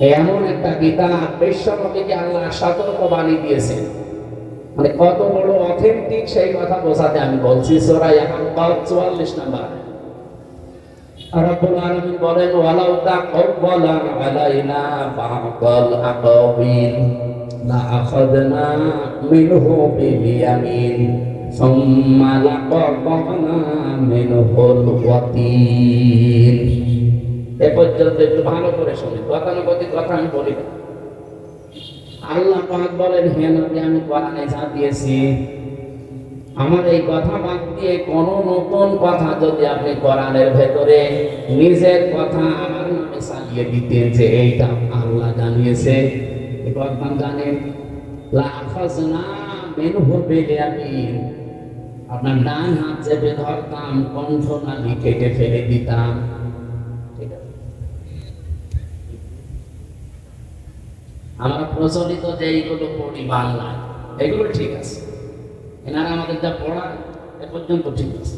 এমন একটা কিতাব বিশ্বনবীকে আল্লাহ সতর্ক বাণী দিয়েছেন। মানে কত বড় অথেন্টিক সেই কথা বোঝাতে আমি বলছি। সোরা ইয়াহাম্মদ চুয়াল্লিশ নাম্বার রব্বুল এ পর্যন্ত একটু ভালো করে শুনি গতানুগতিক কথা আমি বলি আল্লাহ পাক বলেন আমি কোরআনে যা দিয়েছি, আমার এই কথা বাদ দিয়ে নতুন কথা যদি আপনি কোরআনের ভেতরে নিজের কথা আমার নামে চালিয়ে দিতেন যে এইটা আল্লাহ জানিয়েছে কথা জানেন? আপনার ডান হাত চেপে ধরতাম, কণ্ঠ নালি কেটে ফেলে দিতাম ঠিক আছে আমরা প্রচলিত যে এইগুলো পড়ি বাংলা, এগুলো ঠিক আছে। এনারা আমাদের যা পড়া এ পর্যন্ত ঠিক আছে।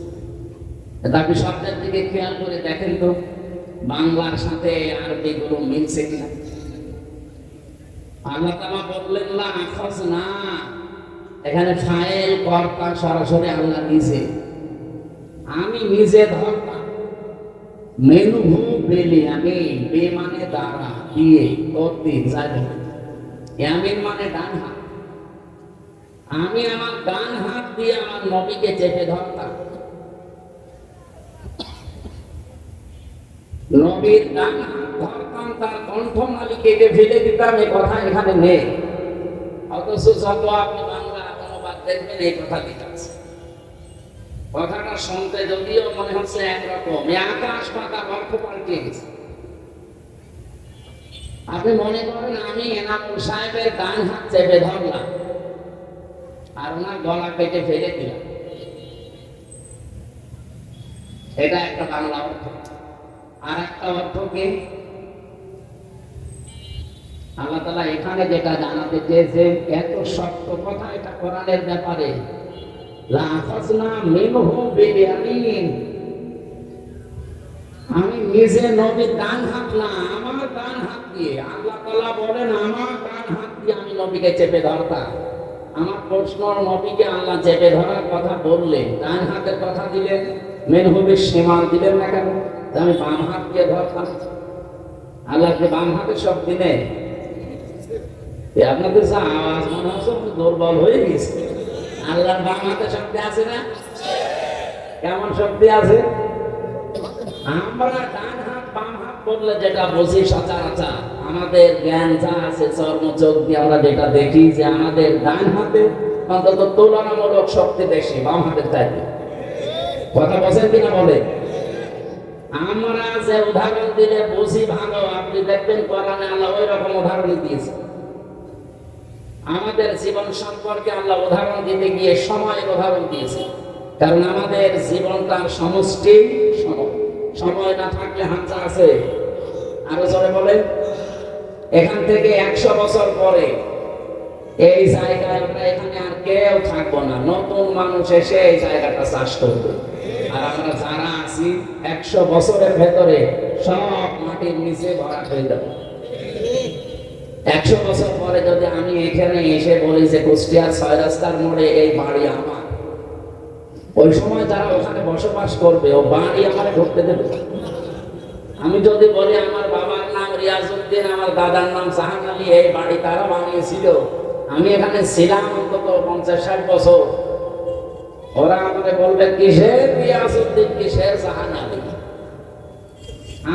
আপনি শব্দের দিকে খেয়াল করে দেখেন তো, বাংলার সাথে আরবিগুলো মিলছে কিনা। আল্লাহ তাআলা বললেন না, আখাজ না। এখানে ফাইল কর্তা সরাসরি আল্লাহ দিয়েছে আমি নিজে ধরতাম। মেনুহু বেলি আমি বে মানে দ্বারা দিয়ে করতে যাই ইয়ামিন মানে ডান হাত। আমি আমার ডান হাত দিয়ে আমার নবীকে চেপে ধরতাম। নবীর ডান হাত ধরতাম, তার কণ্ঠনালী কেটে ফেলে দিতাম এই কথা এখানে নেই। অথচ যত আপনি বাংলা অনুবাদ দেখবেন, এই কথা আছে। কথাটা শুনতে যদিও মনে হচ্ছে একরকম। আকাশ পাতা অর্থ পাল্টে গেছে। আপনি মনে করেন আমি এনামুল সাহেবের ডান হাত চেপে ধরলাম আর ওনার গলা কেটে ফেলে দিলাম। এটা একটা বাংলা অর্থ। আর একটা অর্থ কি? আল্লাহ তালা এখানে যেটা জানাতে চেয়েছে, এত শক্ত কথা এটা কোরআনের ব্যাপারে। লাফাজনা মিনহু আমি নিজে নবীর ডান হাত আমার ডান হাত দিয়ে। আল্লাহ তাআলা বলেন, আমার ডান হাত দিয়ে আমি নবীকে চেপে ধরতাম। আমার প্রশ্ন, নবীকে আল্লাহ চেপে ধরার কথা বললেন, ডান হাতের কথা দিলেন মেনহুবের সীমা দিলেন না কেন? আমি বাম হাত দিয়ে ধরতাম। আল্লাহকে বাম হাতে সব দিনে আপনাদের যা আওয়াজ, মনে হচ্ছে দুর্বল হয়ে গেছে। আল্লাহর বাম হাতে শক্তি আছে না? কেমন শক্তি আছে? আমরা ডান হাত, বাম হাত বললে যেটা বুঝি সচরাচর আমাদের জ্ঞান যা আছে, চর্ম চোখ দিয়ে আমরা যেটা দেখি যে আমাদের ডান হাতে অন্তত তুলনামূলক শক্তি বেশি, বাম হাতের চাইতে। কথা বলছেন কিনা বলে? আমরা যে উদাহরণ দিলে বুঝি ভালো, আপনি দেখবেন কোরআনে আল্লাহ ওই রকম উদাহরণ দিয়েছে। আমাদের জীবন সম্পর্কে আল্লাহ উদাহরণ দিতে গিয়ে সময়ের উদাহরণ দিয়েছে। কারণ আমাদের জীবনটার সমষ্টি সময় সময় না থাকলে হাঁচা আছে। আরও জোরে বলে এখান থেকে একশো বছর পরে এই জায়গায় আমরা এখানে আর কেউ থাকব না। নতুন মানুষ এসে এই জায়গাটা চাষ করবে। আর আমরা যারা আছি, একশো বছরের ভেতরে সব মাটির নিচে ভরা হয়ে একশো বছর পরে যদি আমি এখানে এসে বলি যে কুষ্টিয়ার ছয় রাস্তার মোড়ে এই বাড়ি আমার ওই সময় যারা ওখানে বসবাস করবে, ও বাড়ি আমার ঢুকতে দেবে। আমি যদি বলি, আমার বাবার নাম রিয়াজউদ্দিন, আমার দাদার নাম জাহান আলী, এই বাড়ি তারা বানিয়েছিল। আমি এখানে ছিলাম অন্তত পঞ্চাশ ষাট বছর। ওরা আমাকে বলবে, কিসের রিয়াজউদ্দিন, কিসের জাহান আলী?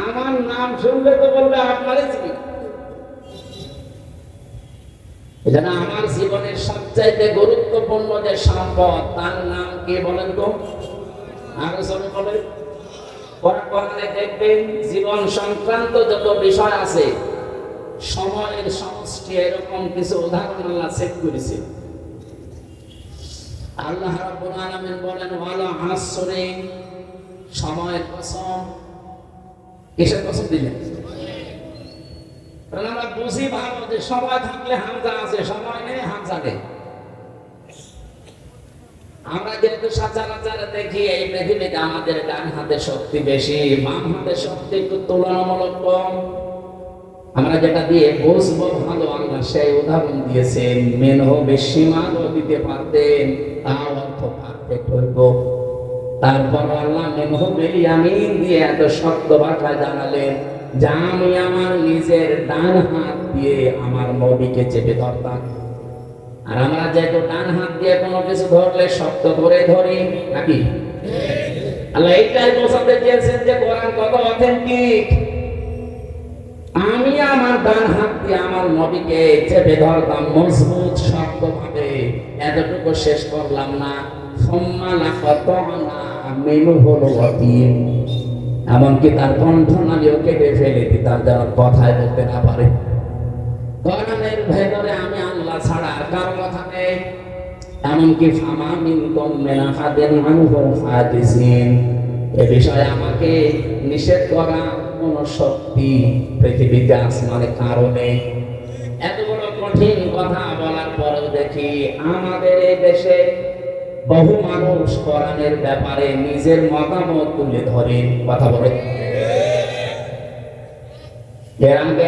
আমার নাম শুনলে তো বলবে আপনারই চিনি। এজন্য আমার জীবনের সবচাইতে গুরুত্বপূর্ণ যে সম্পদ, তার নাম কি বলেন তো? আরও সবাই বলেন। কোরআনে দেখবেন জীবন সংক্রান্ত যত বিষয় আছে, সময়ের সমষ্টি এরকম কিছু উদাহরণ আল্লাহ সেট করেছে। আল্লাহ রাব্বুল আলামিন বলেন, ওয়ালা হাসরে সময়ের কসম। কিসের কসম দিলেন? আমরা বুঝি ভালো যে সময় থাকলে হামজা আছে সময় নেই হামজা নেই। আমরা যেহেতু সচরাচর দেখি এই পৃথিবীতে আমাদের ডান হাতে শক্তি বেশি, বাম হাতে শক্তি একটু তুলনামূলক কম। আমরা যেটা দিয়ে বুঝব ভালো, আল্লাহ সেই উদাহরণ দিয়েছেন, মেনহ বেশি মানও দিতে পারতেন, তাও অর্থ পারফেক্ট হইব। তারপর আল্লাহ, মেনহ বেরিয়ামিন দিয়ে এত শক্ত ভাষায় জানালেন। যা আমি আমার নিজের ডান হাত দিয়ে আমার নবীকে চেপে ধরতাম। আর আমরা যেহেতু ডান হাত দিয়ে কোনো কিছু ধরলে শক্ত করে ধরি, নাকি? আল্লাহ এইটাই বোঝাতে চেয়েছেন যে কোরআন কত অথেন্টিক আমি আমার ডান হাত দিয়ে আমার নবীকে চেপে ধরতাম মজবুত শক্ত ভাবে এতটুকু শেষ করলাম না। সম্মান কত মেনু হলো অতীন এমনকি তার কণ্ঠ নালিও কেটে ফেলে দিতাম যেন কথায় বলতে না পারে। কোরআনের ভেতরে আমি আল্লাহ ছাড়া আর কারও কথা নেই। এমনকি ফামা মিন কম্মেনা হাদের মানুষ হাদিসিন। এ বিষয়ে আমাকে নিষেধ করা কোন শক্তি পৃথিবীতে আসমানে কারণে এত বড় কঠিন কথা বলার পরেও দেখি আমাদের এই দেশে বহু মানুষ কোরআনের ব্যাপারে নিজের মতামত তুলে ধরে। কথা বলে।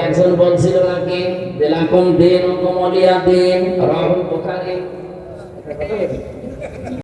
একজন বলছিল নাকি দিলাকুম দিন কমলিয়া দিন, রাহুল